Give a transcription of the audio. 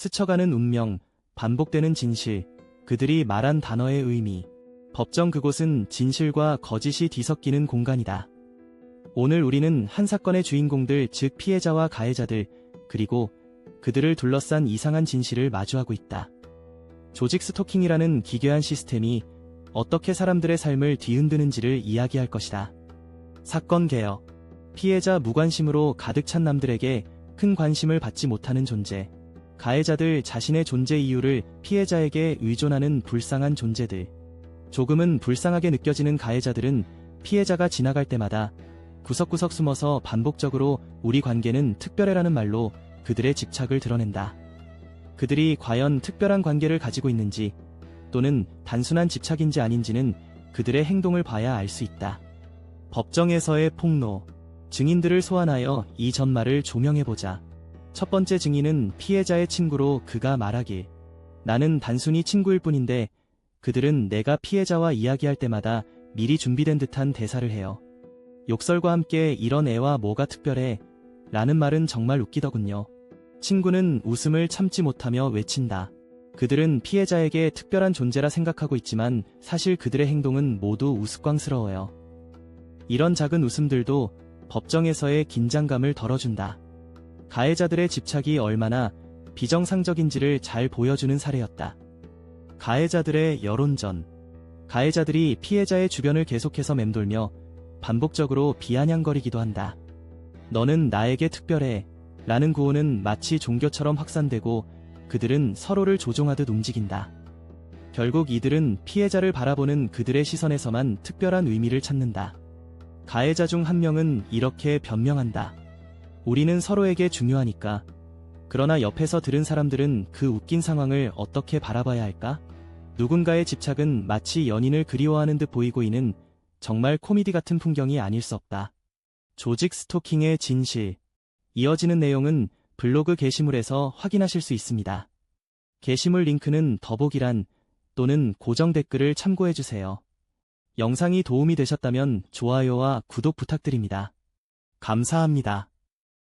스쳐가는 운명, 반복되는 진실, 그들이 말한 단어의 의미. 법정 그곳은 진실과 거짓이 뒤섞이는 공간이다. 오늘 우리는 한 사건의 주인공들, 즉 피해자와 가해자들, 그리고 그들을 둘러싼 이상한 진실을 마주하고 있다. 조직 스토킹이라는 기괴한 시스템이 어떻게 사람들의 삶을 뒤흔드는지를 이야기할 것이다. 사건 개혁. 피해자 무관심으로 가득 찬 남들에게 큰 관심을 받지 못하는 존재. 가해자들 자신의 존재 이유를 피해자에게 의존하는 불쌍한 존재들. 조금은 불쌍하게 느껴지는 가해자들은 피해자가 지나갈 때마다 구석구석 숨어서 반복적으로 우리 관계는 특별해라는 말로 그들의 집착을 드러낸다. 그들이 과연 특별한 관계를 가지고 있는지 또는 단순한 집착인지 아닌지는 그들의 행동을 봐야 알 수 있다. 법정에서의 폭로. 증인들을 소환하여 이 전말을 조명해보자. 첫 번째 증인은 피해자의 친구로 그가 말하길. 나는 단순히 친구일 뿐인데 그들은 내가 피해자와 이야기할 때마다 미리 준비된 듯한 대사를 해요. 욕설과 함께 이런 애와 뭐가 특별해? 라는 말은 정말 웃기더군요. 친구는 웃음을 참지 못하며 외친다. 그들은 피해자에게 특별한 존재라 생각하고 있지만 사실 그들의 행동은 모두 우스꽝스러워요. 이런 작은 웃음들도 법정에서의 긴장감을 덜어준다. 가해자들의 집착이 얼마나 비정상적인지를 잘 보여주는 사례였다. 가해자들의 여론전. 가해자들이 피해자의 주변을 계속해서 맴돌며 반복적으로 비아냥거리기도 한다. 너는 나에게 특별해. 라는 구호는 마치 종교처럼 확산되고 그들은 서로를 조종하듯 움직인다. 결국 이들은 피해자를 바라보는 그들의 시선에서만 특별한 의미를 찾는다. 가해자 중 한 명은 이렇게 변명한다. 우리는 서로에게 중요하니까. 그러나 옆에서 들은 사람들은 그 웃긴 상황을 어떻게 바라봐야 할까? 누군가의 집착은 마치 연인을 그리워하는 듯 보이고 있는 정말 코미디 같은 풍경이 아닐 수 없다. 조직 스토킹의 진실. 이어지는 내용은 블로그 게시물에서 확인하실 수 있습니다. 게시물 링크는 더보기란 또는 고정 댓글을 참고해주세요. 영상이 도움이 되셨다면 좋아요와 구독 부탁드립니다. 감사합니다.